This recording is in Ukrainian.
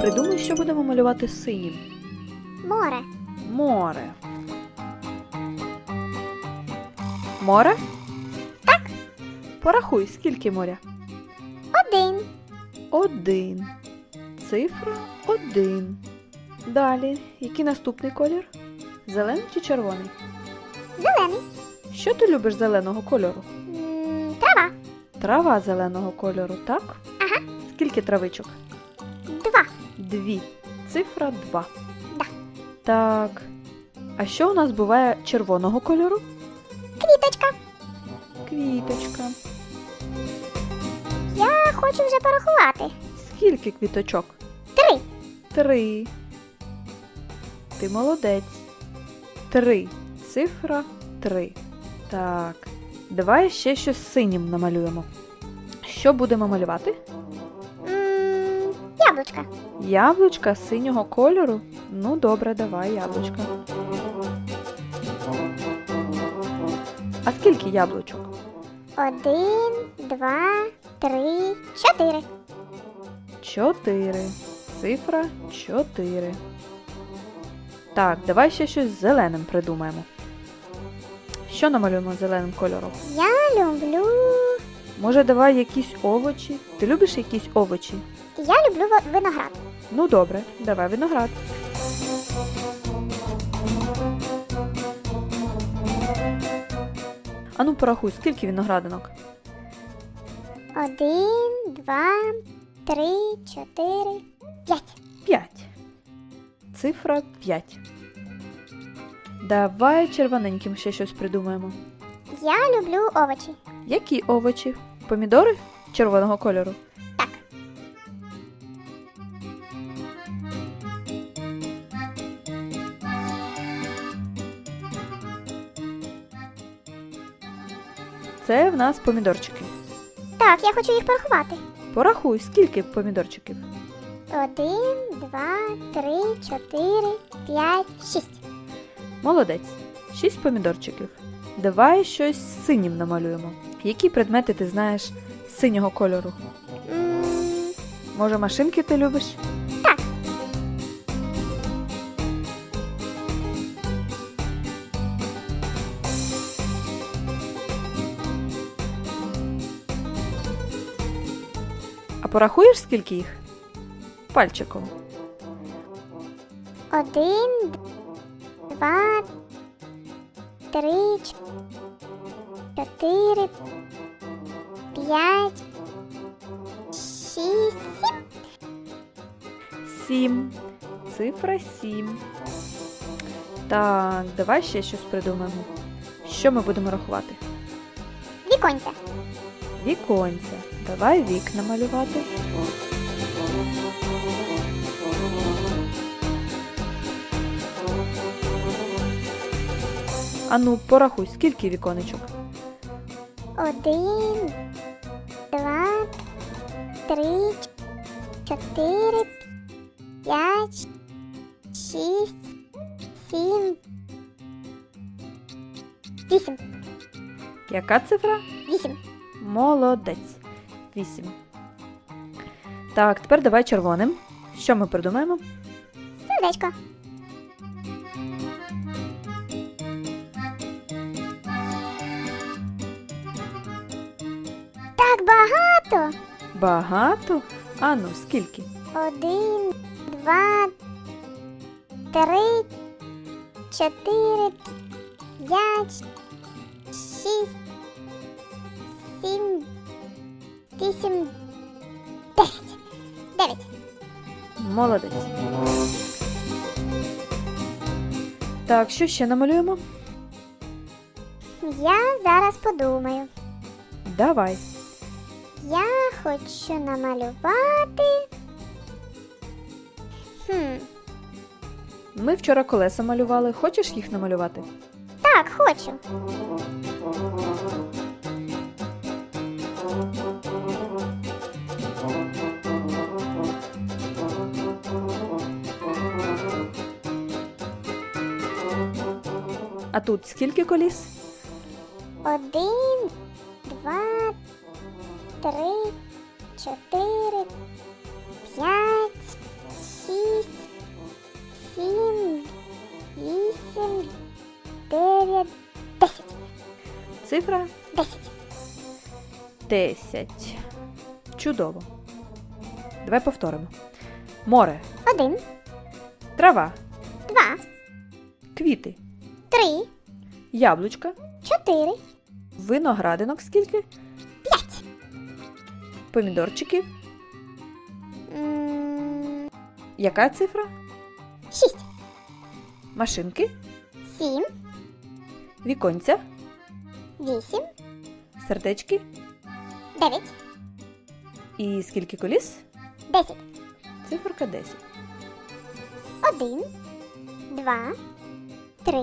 Придумай, що будемо малювати синім. Море. Море. Море? Так. Порахуй, скільки моря? Один. Один. Цифра один. Далі. Який наступний колір? Зелений чи червоний? Зелений. Що ти любиш зеленого кольору? М, Трава. Трава зеленого кольору, так? Ага. Скільки травичок? Дві. Цифра два. Да. Так. А що у нас буває червоного кольору? Квіточка. Квіточка. Я хочу вже порахувати. Скільки квіточок? Три. Три. Ти молодець. Три. Цифра три. Так. Давай ще щось синім намалюємо. Що будемо малювати? Яблучка. Яблучка синього кольору? Ну, добре, давай яблучка. А скільки яблучок? Один, два, три, чотири. Чотири. Цифра чотири. Так, давай ще щось зеленим придумаємо. Що намалюємо зеленим кольором? Я люблю. Може, давай якісь овочі? Ти любиш якісь овочі? Я люблю виноград. Ну добре, давай виноград. Ану, порахуй, скільки виноградинок? Один, два, три, чотири, п'ять. П'ять. Цифра 5. Давай червоненьким ще щось придумаємо. Я люблю овочі. Які овочі? Помідори червоного кольору? Це в нас помідорчики. Так, я хочу їх порахувати. Порахуй, скільки помідорчиків? Один, два, три, чотири, п'ять, шість. Молодець. Шість помідорчиків. Давай щось синім намалюємо. Які предмети ти знаєш синього кольору? М, Може, машинки ти любиш? Порахуєш, скільки їх? Пальчиком. Один, два, три, чотири, п'ять, шість, сім. Сім. Цифра сім. Так, давай ще щось придумаємо. Що ми будемо рахувати? Віконця. Віконця. Давай вікна малювати. Ану, порахуй, скільки віконечок? Один, два, три, чотири, п'ять, шість, сім, вісім. Яка цифра? Вісім. Молодець. Вісім. Так, тепер давай червоним. Що ми придумаємо? Сердечко. Так багато. Багато? Ану, скільки? Один, два, три, чотири, п'ять, шість, сім, вісім, дев'ять. Дев'ять. Молодець. Так, що ще намалюємо? Я зараз подумаю. Давай. Я хочу намалювати. Хм, Ми вчора колеса малювали. Хочеш їх намалювати? так, хочу. А тут скільки коліс? Один, два, три, чотири, п'ять, шість, сім, вісім, дев'ять, десять. Цифра? Десять. Десять. Чудово. Давай повторимо. Море. Один. Трава. Два. Квіти. Три. яблучка, Чотири. виноградинок скільки, П'ять. помідорчиків. М, Яка цифра? Шість. Машинки, Сім. віконця, Вісім. сердечки Дев'ять. і скільки коліс? Десять. Циферка 10. Один. Два. Три.